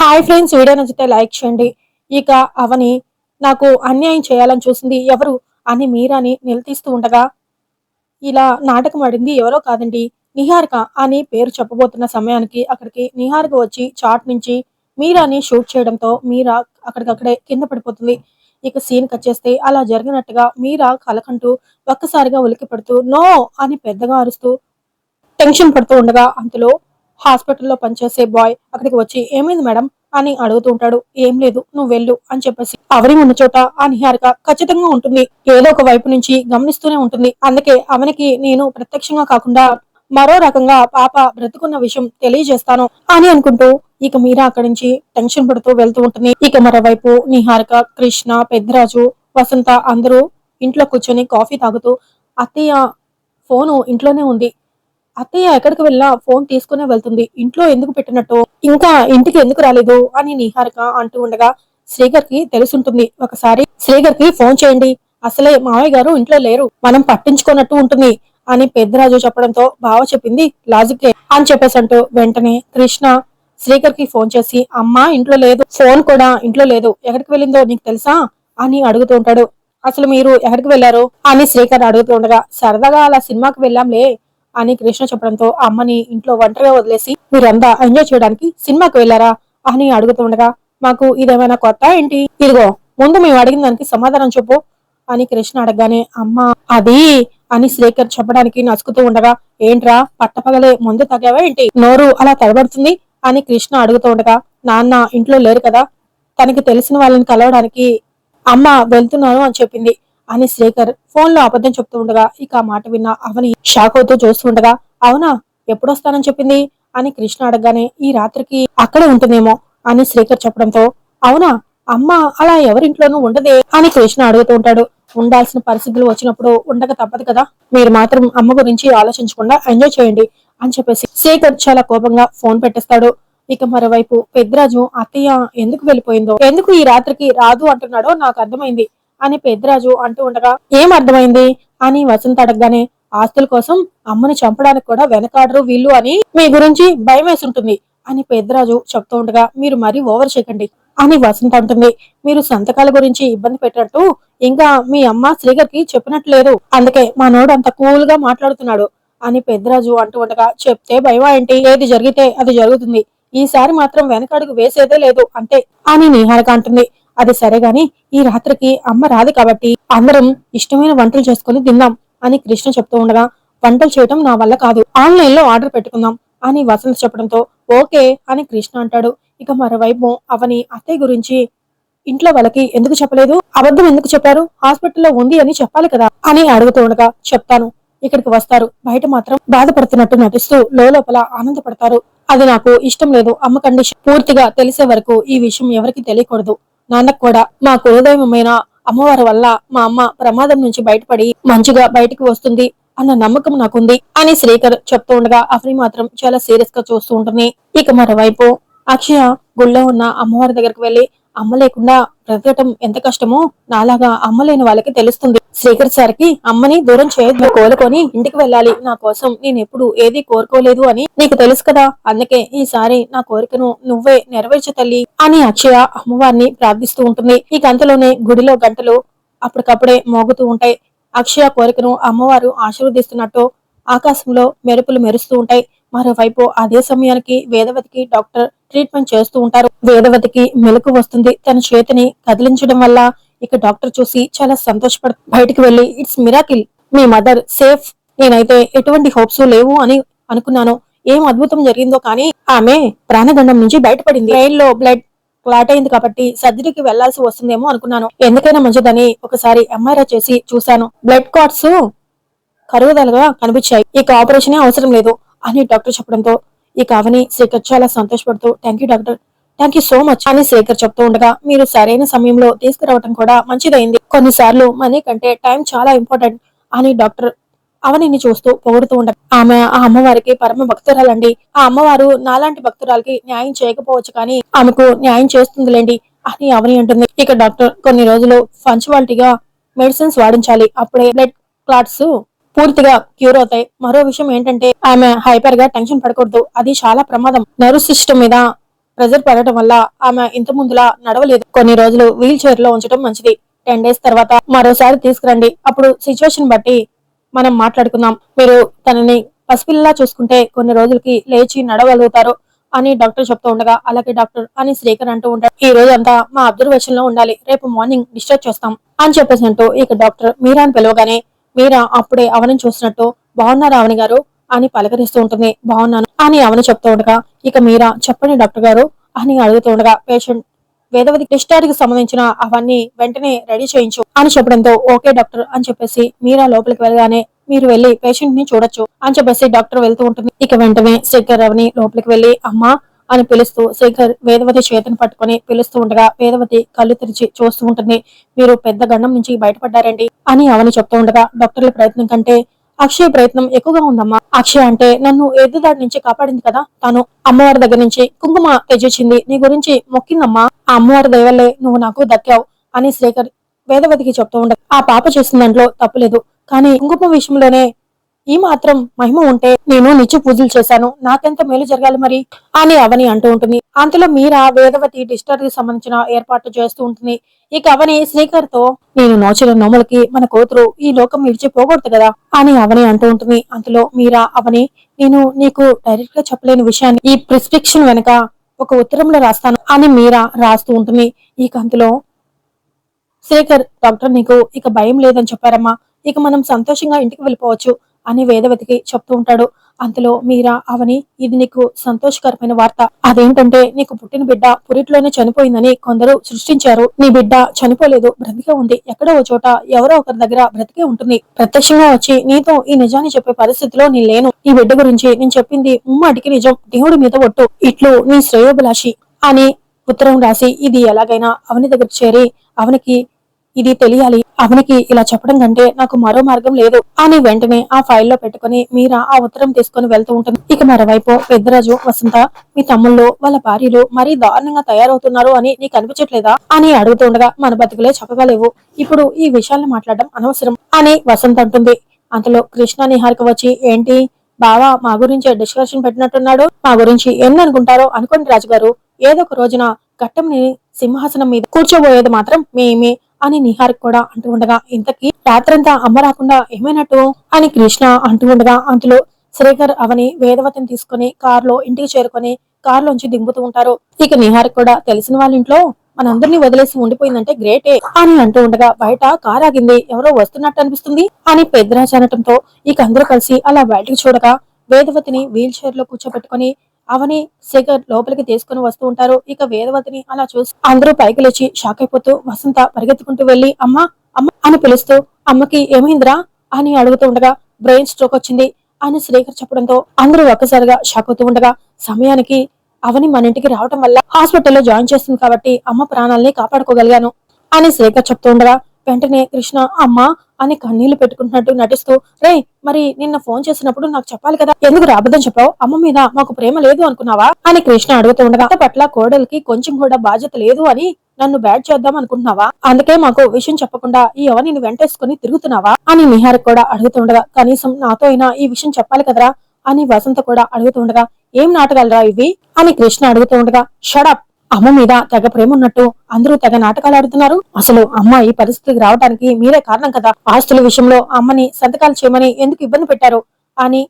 Hi friends video నచ్చితే like చేయండి. ఇక అవని నాకు అన్యాయం చేయాలని చూసింది ఎవరు? అని మీరాని నిలదీస్తూ ఉండగా ఇలా నాటకం ఆడింది ఎవరో కాదండి నిహారిక అని పేరు చెప్పబోతున్న సమయానికి అక్కడికి నిహారిక వచ్చి చాట్ నుంచి మీరాని షూట్ చేయడంతో మీరా అక్కడికక్కడే కింద పడిపోతుంది. ఇక సీన్ కట్ చేస్తే అలా జరిగినట్టుగా మీరా కలకంటూ ఒక్కసారిగా ఉలికి పడుతూ నో! అని పెద్దగా అరుస్తూ టెన్షన్ పడుతూ ఉండగా అంతలో హాస్పిటల్లో పనిచేసే బాయ్ అక్కడికి వచ్చి ఏమైంది మేడం? అని అడుగుతూ ఉంటాడు. ఏం లేదు నువ్వు వెళ్ళు అని చెప్పేసి. అవని ఉన్న చోట ఆ నిహారిక ఖచ్చితంగా ఉంటుంది. ఏదో ఒక వైపు నుంచి గమనిస్తూనే ఉంటుంది. అందుకే అవనికి నేను ప్రత్యక్షంగా కాకుండా మరో రకంగా పాప బ్రతుకున్న విషయం తెలియజేస్తాను అని అనుకుంటూ ఇక మీరా అక్కడి నుంచి టెన్షన్ పడుతూ వెళ్తూ ఉంటుంది. ఇక మరోవైపు నిహారిక కృష్ణ పెద్దరాజు వసంత అందరూ ఇంట్లో కూర్చొని కాఫీ తాగుతూ అత్తయ్య ఫోను ఇంట్లోనే ఉంది. అత్తయ్య ఎక్కడికి వెళ్ళా ఫోన్ తీసుకునే వెళ్తుంది. ఇంట్లో ఎందుకు పెట్టినట్టు? ఇంకా ఇంటికి ఎందుకు రాలేదు? అని నిహారిక అంటూ ఉండగా శ్రీగర్కి తెలుసుంటుంది. ఒకసారి శ్రీగర్కి ఫోన్ చేయండి. అసలే మావయ్య గారు ఇంట్లో లేరు. మనం పట్టించుకున్నట్టు ఉంటుంది అని పెద్దరాజు చెప్పడంతో బావ చెప్పింది లాజికే అని చెప్పేసి అంటూ వెంటనే కృష్ణ శ్రీకర్కి ఫోన్ చేసి అమ్మా ఇంట్లో లేదు. ఫోన్ కూడా ఇంట్లో లేదు. ఎక్కడికి వెళ్ళిందో నీకు తెలుసా? అని అడుగుతూ ఉంటాడు. అసలు మీరు ఎక్కడికి వెళ్ళారు అని శ్రీకర్ అడుగుతూ ఉండగా సరదాగా అలా సినిమాకి వెళ్ళాంలే. అని కృష్ణ చెప్పడంతో అమ్మని ఇంట్లో ఒంటరిగా వదిలేసి మీరంతా ఎంజాయ్ చేయడానికి సినిమాకి వెళ్ళారా? అని అడుగుతుండగా మాకు ఇదేమైనా కొత్త ఏంటి? ఇదిగో ముందు మేము అడిగిన దానికి సమాధానం చెప్పు అని కృష్ణ అడగగానే అమ్మ అది అని శ్రీకర్ చెప్పడానికి నసుకుతూ ఉండగా ఏంట్రా పట్టపగలే ముందు తగ్గావా ఏంటి? నోరు అలా తడబడుతుంది అని కృష్ణ అడుగుతూ ఉండగా నాన్న ఇంట్లో లేరు కదా తనకి తెలిసిన వాళ్ళని కలవడానికి అమ్మ వెళ్తున్నాను అని చెప్పింది. అని శ్రీకర్ ఫోన్లో అబద్ధం చెప్తూ ఉండగా ఇక ఆ మాట విన్న అవని షాక్ అవుతూ చూస్తూ ఉండగా అవునా? ఎప్పుడొస్తానని చెప్పింది? అని కృష్ణ అడగగానే ఈ రాత్రికి అక్కడే ఉంటుందేమో అని శ్రీకర్ చెప్పడంతో అవునా? అమ్మ అలా ఎవరింట్లోనూ ఉండదే అని కృష్ణ అడుగుతూ ఉంటాడు. ఉండాల్సిన పరిస్థితులు వచ్చినప్పుడు ఉండక తప్పదు కదా? మీరు మాత్రం అమ్మ గురించి ఆలోచించకుండా ఎంజాయ్ చేయండి అని చెప్పేసి శేఖర్ చాలా కోపంగా ఫోన్ పెట్టేస్తాడు. ఇక మరోవైపు పెద్దరాజు అత్తయ్య ఎందుకు వెళ్ళిపోయిందో ఎందుకు ఈ రాత్రికి రాదు అంటున్నాడో నాకు అర్థమైంది. అని పెద్దిరాజు అంటూ ఉండగా ఏం అర్థమైంది? అని వసంత అడగగానే ఆస్తుల కోసం అమ్మని చంపడానికి కూడా వెనకాడరు వీళ్ళు అని మీ గురించి భయం వేసుంటుంది అని పెద్దరాజు చెప్తూ ఉండగా మీరు మరీ ఓవర్ చేయకండి అని వసంత అంటుంది. మీరు సంతకాల గురించి ఇబ్బంది పెట్టినట్టు ఇంకా మీ అమ్మ శ్రీగర్కి చెప్పినట్లేదు. అందుకే మా నోడు అంత కూల్గా మాట్లాడుతున్నాడు అని పెద్దరాజు అంటూ ఉండగా చెప్తే భయం ఏంటి? ఏది జరిగితే అది జరుగుతుంది. ఈసారి మాత్రం వెనకడుగు వేసేదే లేదు అంతే అని నిహారిక అంటుంది. అది సరే గాని ఈ రాత్రికి అమ్మ రాదు కాబట్టి అందరం ఇష్టమైన వంటలు చేసుకుని తిందాం అని కృష్ణ చెప్తూ ఉండగా వంటలు చేయటం నా వల్ల కాదు. ఆన్లైన్లో ఆర్డర్ పెట్టుకుందాం అని వసంత్ చెప్పడంతో ఓకే అని కృష్ణ అంటాడు. ఇక మరోవైపు అవని అత్తయ్య గురించి ఇంట్లో వాళ్ళకి ఎందుకు చెప్పలేదు? అబద్ధం ఎందుకు చెప్పారు? హాస్పిటల్లో ఉంది అని చెప్పాలి కదా అని అడుగుతూ ఉండగా చెప్తాను. ఇక్కడికి వస్తారు. బయట మాత్రం బాధపడుతున్నట్టు నటిస్తూ లోపల ఆనందపడతారు. అది నాకు ఇష్టం లేదు. అమ్మ కండిషన్ పూర్తిగా తెలిసే వరకు ఈ విషయం ఎవరికి తెలియకూడదు. నాన్నకు కూడా మా కులదైవమైన అమ్మవారి వల్ల మా అమ్మ ప్రమాదం నుంచి బయటపడి మంచిగా బయటికి వస్తుంది అన్న నమ్మకం నాకుంది అని శ్రీకర్ చెప్తూ ఉండగా అఫ్రీ మాత్రం చాలా సీరియస్గా చూస్తూ ఉంటుంది. ఇక మరోవైపు అక్షయ గుళ్ళో ఉన్న అమ్మవారి దగ్గరికి వెళ్ళి అమ్మ లేకుండా బ్రతకటం ఎంత కష్టమో నాలాగా అమ్మ లేని వాళ్ళకి తెలుస్తుంది. శ్రీకర్ సార్కి అమ్మని దూరం చేయొద్దు. కోలుకొని ఇంటికి వెళ్ళాలి. నా కోసం నేను ఎప్పుడు ఏది కోరుకోలేదు అని నీకు తెలుసు కదా. అందుకే ఈసారి నా కోరికను నువ్వే నెరవేర్చు తల్లి అని అక్షయ అమ్మవారిని ప్రార్థిస్తూ ఉంటుంది. ఈ గంటలోనే గుడిలో గంటలు అప్పటికప్పుడే మోగుతూ ఉంటాయి. అక్షయ కోరికను అమ్మవారు ఆశీర్వదిస్తున్నట్టు ఆకాశంలో మెరుపులు మెరుస్తూ ఉంటాయి. మరోవైపు అదే సమయానికి వేదవతికి డాక్టర్ ట్రీట్మెంట్ చేస్తూ ఉంటారు. వేదవతికి మెలకు వస్తుంది. తన చేతిని కదిలించడం వల్ల ఇక డాక్టర్ చూసి చాలా సంతోషపడ బయటికి వెళ్ళి ఇట్స్ మిరాకిల్. మీ మదర్ సేఫ్. నేనైతే ఎటువంటి హోప్స్ లేవు అని అనుకున్నాను. ఏం అద్భుతం జరిగిందో కానీ ఆమె ప్రాణగండం నుంచి బయటపడింది. బ్రెయిన్లో బ్లడ్ క్లాట్ అయింది కాబట్టి సర్జరీకి వెళ్ళాల్సి వస్తుందేమో అనుకున్నాను. ఎందుకైనా మంచిదని ఒకసారి ఎంఆర్ఐ చేసి చూశాను. బ్లడ్ కార్డ్స్ కరుగుదలగా కనిపించాయి. ఇక ఆపరేషన్ అవసరం లేదు అని డాక్టర్ చెప్పడంతో ఇక అవని శేఖర్ చాలా సంతోషపడుతూ thank you doctor thank you so much అని శేఖర్ చెప్తూ ఉండగా మీరు సరైన సమయంలో తీసుకురావటం కూడా మంచిదైంది. కొన్నిసార్లు మనీ కంటే టైం చాలా ఇంపార్టెంట్ అని డాక్టర్ అవనిని చూస్తూ పొగుడుతూ ఉండ ఆమె ఆ అమ్మవారికి పరమ భక్తురాలండి. ఆ అమ్మవారు నాలాంటి భక్తురాలకి న్యాయం చేయకపోవచ్చు కానీ ఆమెకు న్యాయం చేస్తుందిలేండి అని అవని అంటుంది. ఇక డాక్టర్ కొన్ని రోజులు పంచువాలిటీగా మెడిసిన్స్ వాడించాలి. అప్పుడే బ్లడ్ క్లాట్స్ పూర్తిగా క్యూర్ అవుతాయి. మరో విషయం ఏంటంటే ఆమె హైపర్గా టెన్షన్ పడకూడదు. అది చాలా ప్రమాదం. నర్వ్ సిస్టమ్ మీద ప్రెజర్ పడటం వల్ల ఆమె ఇంత ముందులా నడవలేదు. కొన్ని రోజులు వీల్ చైర్లో ఉంచడం మంచిది. టెన్ డేస్ తర్వాత మరోసారి తీసుకురండి. అప్పుడు సిచ్యువేషన్ బట్టి మనం మాట్లాడుకుందాం. మీరు తనని పసిపిల్లలా చూసుకుంటే కొన్ని రోజులకి లేచి నడవగలుగుతారు అని డాక్టర్ చెప్తూ ఉండగా అలాగే డాక్టర్ అని శ్రీకర్ అంటూ ఉంటాడు. ఈ రోజు అంతా మా అబ్జర్వేషన్లో ఉండాలి. రేపు మార్నింగ్ డిశ్చార్జ్ చేస్తాం అని చెప్పేసి అంటూ ఇక డాక్టర్ మీరా అని పిలవగానే మీరా అప్పుడే అవని చూసినట్టు బాగున్నారా అవని గారు అని పలకరిస్తూ ఉంటుంది. బాగున్నాను అని అవని చెప్తూ ఉండగా ఇక మీరా చెప్పండి డాక్టర్ గారు అని అడుగుతూ ఉండగా పేషెంట్ వేదవతి డిశ్చార్జ్కి సంబంధించిన అవన్నీ వెంటనే రెడీ చేయించు అని చెప్పడంతో ఓకే డాక్టర్ అని చెప్పేసి మీరా లోపలికి వెళ్ళగానే మీరు వెళ్ళి పేషెంట్ని చూడొచ్చు అని చెప్పేసి డాక్టర్ వెళ్తూ ఉంటుంది. ఇక వెంటనే శేఖర్ రవిని లోపలికి వెళ్ళి అమ్మా అని పిలుస్తూ శేఖర్ వేదవతి చేతిని పట్టుకొని పిలుస్తూ ఉండగా వేదవతి కళ్ళు తెరిచి చూస్తూ ఉంటుంది. మీరు పెద్ద గండం నుంచి బయటపడ్డారండి అని అవని చెప్తూ ఉండగా డాక్టర్ల ప్రయత్నం కంటే అక్షయ ప్రయత్నం ఎక్కువగా ఉందమ్మా. అక్షయ అంటే నన్ను ఎద్దుదాడి నుంచి కాపాడింది కదా. తను అమ్మవారి దగ్గర నుంచి కుంకుమ తెచ్చిచ్చింది. నీ గురించి మొక్కిందమ్మా. ఆ అమ్మవారి దయవల్లే నువ్వు నాకు దక్కావు అని శ్రీకర్ వేదవతికి చెప్తూ ఉండ ఆ పాప చేసిన దాంట్లో తప్పులేదు కానీ కుంకుమ విషయంలోనే ఈ మాత్రం మహిమ ఉంటే నేను నిత్య పూజలు చేశాను. నాకెంత మేలు జరగాలి మరి? అని అవని అంటూ ఉంటుంది. అంతలో మీరా వేదవతి డిస్టర్బ్కి సంబంధించిన ఏర్పాట్లు చేస్తూ ఉంటుంది. ఇక అవని శ్రీకర్తో నేను నోచిన నోములకి మన కూతురు ఈ లోకం విడిచిపోకూడదు కదా? అని అవని అంటూ ఉంటుంది. అంతలో మీరా అవని నేను నీకు డైరెక్ట్గా చెప్పలేని విషయాన్ని ఈ ప్రిస్క్రిప్షన్ వెనక ఒక ఉత్తరంలో రాస్తాను అని మీరా రాస్తూ ఉంటుంది. ఈ కంతులో శేఖర్ డాక్టర్ నీకు ఇక భయం లేదని చెప్పారమ్మా. ఇక మనం సంతోషంగా ఇంటికి వెళ్ళిపోవచ్చు. అని వేదవతికి చెప్తూ ఉంటాడు. అంతలో మీరా అవని ఇది నీకు సంతోషకరమైన వార్త. అదేంటంటే నీకు పుట్టిన బిడ్డ పురిట్లోనే చనిపోయిందని కొందరు సృష్టించారు. నీ బిడ్డ చనిపోలేదు బ్రతికే ఉంది. ఎక్కడో ఓ చోట ఎవరో ఒకరి దగ్గర బ్రతికే ఉంటుంది. ప్రత్యక్షంగా వచ్చి నీతో ఈ నిజాన్ని చెప్పే పరిస్థితిలో నేను లేను. ఈ బిడ్డ గురించి నేను చెప్పింది ముమ్మాటికి నిజం. దేవుడి మీద ఒట్టు. ఇట్లు నీ శ్రేయోభిలాషి అని ఉత్తరం రాసి ఇది ఎలాగైనా అవని దగ్గర చేరి అవనికి ఇది తెలియాలి. అవనికి ఇలా చెప్పడం కంటే నాకు మరో మార్గం లేదు. అని వెంటనే ఆ ఫైల్లో పెట్టుకుని మీరా ఆ ఉత్తరం తీసుకుని వెళ్తూ ఉంటుంది. ఇక మరోవైపు పెద్దరాజు వసంత మీ తమ్ముళ్ళు వాళ్ళ భార్యలు మరీ దారుణంగా తయారవుతున్నారు అని నీకు అనిపించట్లేదా? అని అడుగుతుండగా మన బతుకులే చెప్పగలేవు ఇప్పుడు ఈ విషయాలను మాట్లాడడం అనవసరం అని వసంత అంటుంది. అంతలో కృష్ణ నిహారిక వచ్చి ఏంటి? బావా మా గురించి డిస్కషన్ పెట్టినట్టున్నాడు? మా గురించి ఎన్ని అనుకుంటారో అనుకోండి రాజుగారు. ఏదో ఒక రోజున ఘట్టంని సింహాసనం మీద కూర్చోబోయేది మాత్రం మేమే. అని నిహార్ కూడా అంటూ ఉండగా ఇంతకీ రాత్రంతా అమ్మ రాకుండా ఏమైనట్టు? అని కృష్ణ అంటూ ఉండగా అంతలో శ్రీకర్ అవని వేదవతిని తీసుకుని కారులో ఇంటికి చేరుకొని కారులోంచి దింపుతూ ఉంటారు. ఇక నిహార్ కూడా తెలిసిన వాళ్ళ ఇంట్లో మనందరినీ వదిలేసి ఉండిపోయిందంటే గ్రేటే అని అంటూ ఉండగా బయట కార్ ఆగింది ఎవరో వస్తున్నట్టు అనిపిస్తుంది? అని పెద్దరాజు అనటంతో ఇక అందరూ కలిసి అలా బయటకు చూడగా వేదవతిని వీల్ చైర్లో కూర్చోబెట్టుకుని అవని శేఖర్ లోపలికి తీసుకుని వస్తూ ఉంటారు. ఇక వేదవతిని అలా చూసి అందరూ పైకి లేచి షాక్ అయిపోతూ వసంత పరిగెత్తుకుంటూ వెళ్ళి అమ్మ అమ్మ అని పిలుస్తూ అమ్మకి ఏమైందిరా? అని అడుగుతూ ఉండగా బ్రెయిన్ స్ట్రోక్ వచ్చింది అని శ్రీకర్ చెప్పడంతో అందరూ ఒక్కసారిగా షాక్ అవుతూ ఉండగా సమయానికి అవని మన ఇంటికి రావటం వల్ల హాస్పిటల్లో జాయిన్ చేస్తుంది కాబట్టి అమ్మ ప్రాణాల్ని కాపాడుకోగలిగాను అని శ్రీకర్ చెప్తూ ఉండగా వెంటనే కృష్ణ అమ్మ అని కన్నీళ్ళు పెట్టుకుంటున్నట్టు నటిస్తూ రే మరి నిన్న ఫోన్ చేసినప్పుడు నాకు చెప్పాలి కదా. ఎందుకు రాబద్దని చెప్పావు? అమ్మ మీద మాకు ప్రేమ లేదు అనుకున్నావా? అని కృష్ణ అడుగుతూ ఉండగా పట్ల కోడలికి కొంచెం కూడా బాధ్యత లేదు అని నన్ను బ్యాడ్ చేద్దాం అనుకుంటున్నావా? అందుకే మాకు విషయం చెప్పకుండా ఈ అవనిని వెంటేసుకుని తిరుగుతున్నావా? అని నిహార్ కూడా అడుగుతుండగా కనీసం నాతో అయినా ఈ విషయం చెప్పాలి కదరా? అని వసంత కూడా అడుగుతుండగా ఏం నాటగలరా ఇవి? అని కృష్ణ అడుగుతూ ఉండగా షడప్ అమ్మ మీద తెగ ప్రేమ ఉన్నట్టు అందరూ తెగ నాటకాలు ఆడుతున్నారు. అసలు అమ్మ ఈ పరిస్థితికి రావడానికి మీరే కారణం కదా. ఆస్తుల విషయంలో అమ్మని సంతకాలు చేయమని ఎందుకు ఇబ్బంది పెట్టారు? అని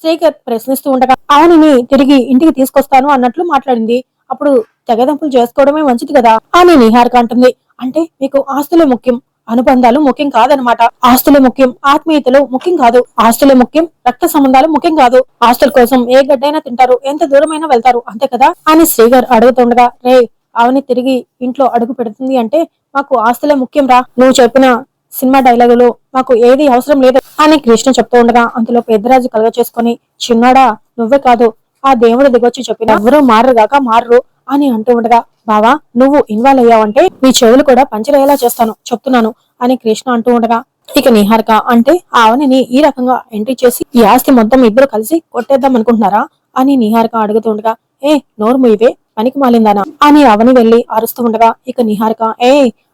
శ్రీకర్ ప్రశ్నిస్తూ ఉండగా అవునని తిరిగి ఇంటికి తీసుకొస్తాను అన్నట్లు మాట్లాడింది. అప్పుడు తెగదంపులు చేసుకోవడమే మంచిది కదా అని నిహారిక అంటుంది. అంటే మీకు ఆస్తులే ముఖ్యం. అనుబంధాలు ముఖ్యం కాదనమాట. ఆస్తులే ముఖ్యం ఆత్మీయతలు ముఖ్యం కాదు. ఆస్తులే ముఖ్యం రక్త సంబంధాలు ముఖ్యం కాదు. ఆస్తుల కోసం ఏ గడ్డైనా తింటారు ఎంత దూరమైనా వెళ్తారు అంతే కదా? అని శ్రీగారు అడుగుతుండగా రే ఆవిని తిరిగి ఇంట్లో అడుగు పెడుతుంది అంటే మాకు ఆస్తులే ముఖ్యం రా నువ్వు చెప్పిన సినిమా డైలాగులు మాకు ఏది అవసరం లేదు అని కృష్ణ చెప్తూ ఉండగా అందులో పెద్దరాజు కలగ చేసుకుని చిన్నాడా నువ్వే కాదు. ఆ దేవుడు దిగొచ్చి చెప్పిన ఎవరూ మారరుగాక మారరు. అని అంటూ ఉండగా బావా నువ్వు ఇన్వాల్వ్ అయ్యావంటే మీ చెవులు కూడా పంచరయ్యేలా చేస్తాను చెప్తున్నాను అని కృష్ణ అంటూ ఉండగా ఇక నిహారిక అంటే ఆ అవనిని ఈ రకంగా ఎంట్రీ చేసి ఈ ఆస్తి మొత్తం ఇద్దరు కలిసి కొట్టేద్దాం అనుకుంటున్నారా? అని నిహారిక అడుగుతూ ఉండగా ఏ నోరు ఇవే పనికి మాలిందానా? అని అవని వెళ్ళి అరుస్తూ ఉండగా ఇక నిహారిక ఏ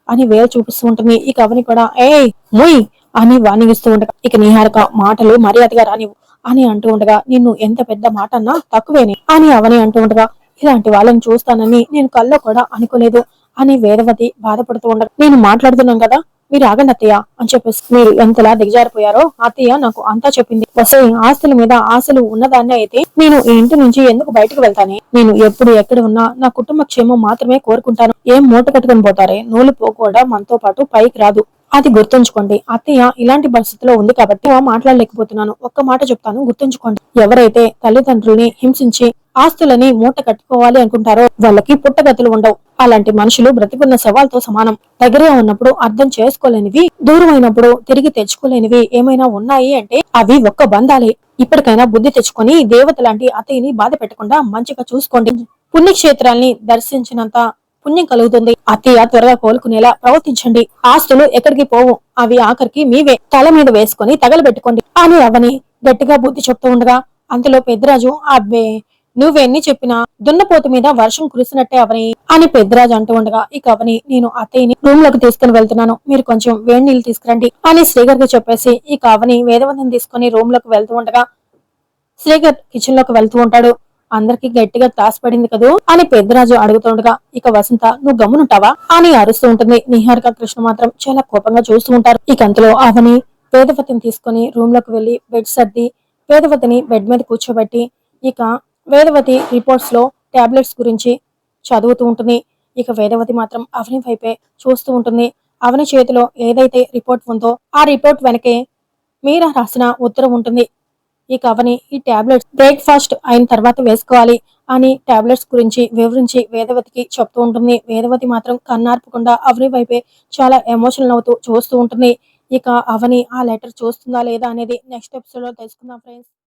అని వేరు చూపిస్తూ ఉంటుంది ఇక అవని కూడా ఏ ముయ్! అని వాణిగిస్తూ ఉండగా ఇక నిహారిక మాటలు మర్యాదగా రానివ్వు అని అంటూ ఉండగా నిన్ను ఎంత పెద్ద మాట అన్నా తక్కువేనే అని అవని అంటూ ఉండగా ఇలాంటి వాళ్ళని చూస్తానని నేను కల్లో కూడా అనుకోలేదు. అని వేదవతి బాధపడుతూ ఉండగా నేను మాట్లాడుతున్నాను కదా మీరు ఆగండి అత్తయ్య అని చెప్పేసి మీరు ఎంతలా దిగజారిపోయారో అత్తయ్య నాకు అంతా చెప్పింది. వసే ఆస్తుల మీద ఆశలు ఉన్నదాన్ని అయితే నేను ఈ ఇంటి నుంచి ఎందుకు బయటకు వెళ్తానే? నేను ఎప్పుడు ఎక్కడ ఉన్నా నా కుటుంబ క్షేమం మాత్రమే కోరుకుంటాను. ఏం మూట కట్టుకుని పోతారే? నూలు పోకూడా మనతో పాటు పైకి రాదు. అది గుర్తుంచుకోండి. అత్తయ్య ఇలాంటి పరిస్థితిలో ఉంది కాబట్టి మాట్లాడలేకపోతున్నాను. ఒక్క మాట చెప్తాను గుర్తుంచుకోండి. ఎవరైతే తల్లిదండ్రుల్ని హింసించి ఆస్తులని మూట కట్టుకోవాలి అనుకుంటారో వాళ్ళకి పుట్టగతులు ఉండవు. అలాంటి మనుషులు బ్రతికున్న సవాల్తో సమానం. దగ్గరే ఉన్నప్పుడు అర్థం చేసుకోలేనివి దూరం అయినప్పుడు తిరిగి తెచ్చుకోలేనివి ఏమైనా ఉన్నాయి అంటే అవి ఒక్క బంధాలే. ఇప్పటికైనా బుద్ధి తెచ్చుకొని దేవత లాంటి అతయ్యని బాధ పెట్టకుండా మంచిగా చూసుకోండి. పుణ్యక్షేత్రాల్ని దర్శించినంత పుణ్యం కలుగుతుంది. అత్తయ్య త్వరగా కోలుకునేలా ప్రవర్తించండి. ఆస్తులు ఎక్కడికి పోవు. అవి ఆఖరికి మీవే. తల మీద వేసుకొని తగలబెట్టుకోండి. అని అవని గట్టిగా బుద్ధి చెప్తూ ఉండగా అంతలో పెద్దరాజు అబ్బే నువ్వెన్ని చెప్పినా దున్నపోతు మీద వర్షం కురిసినట్టే అవని అని పెద్దరాజు అంటూ ఉండగా ఇక అవని నేను అత్తయ్యని రూమ్లోకి తీసుకుని వెళ్తున్నాను. మీరు కొంచెం వేడి నీళ్ళు తీసుకురండి అని శ్రీగర్కి చెప్పేసి ఇక అవని వేదవంతం తీసుకుని రూమ్లోకి వెళ్తూ ఉండగా శ్రీగర్ కిచెన్లోకి వెళ్తూ ఉంటాడు. అందరికి గట్టిగా తాసపడింది కదూ? అని పెద్దరాజు అడుగుతుండగా ఇక వసంత నువ్వు గమ్మునుంటావా? అని అరుస్తూ ఉంటుంది. నిహారిక కృష్ణ మాత్రం చాలా కోపంగా చూస్తూ ఉంటారు. ఇక అంతలో అవని వేదవతిని తీసుకుని రూమ్లోకి వెళ్ళి బెడ్ సర్ది వేదవతిని బెడ్ మీద కూర్చోబెట్టి ఇక వేదవతి రిపోర్ట్స్లో టాబ్లెట్స్ గురించి చదువుతూ ఉంటుంది. ఇక వేదవతి మాత్రం అవని వైపే చూస్తూ ఉంటుంది. అవని చేతిలో ఏదైతే రిపోర్ట్ ఉందో ఆ రిపోర్ట్ వెనకే మీరా రాసిన ఉత్తరం ఉంటుంది. ఇక కవని ఈ టాబ్లెట్స్ బ్రేక్ఫాస్ట్ అయిన తర్వాత వేసుకోవాలి అని టాబ్లెట్స్ గురించి వివరించి వేదవతికి చెప్తూ ఉంటుంది. వేదవతి మాత్రం కన్నార్పకుండా అవని వైపే చాలా ఎమోషనల్ అవుతూ చూస్తూ ఉంటుంది. ఇక అవని ఆ లెటర్ చూస్తుందా లేదా అనేది నెక్స్ట్ ఎపిసోడ్లో తెలుసుకుందాం ఫ్రెండ్స్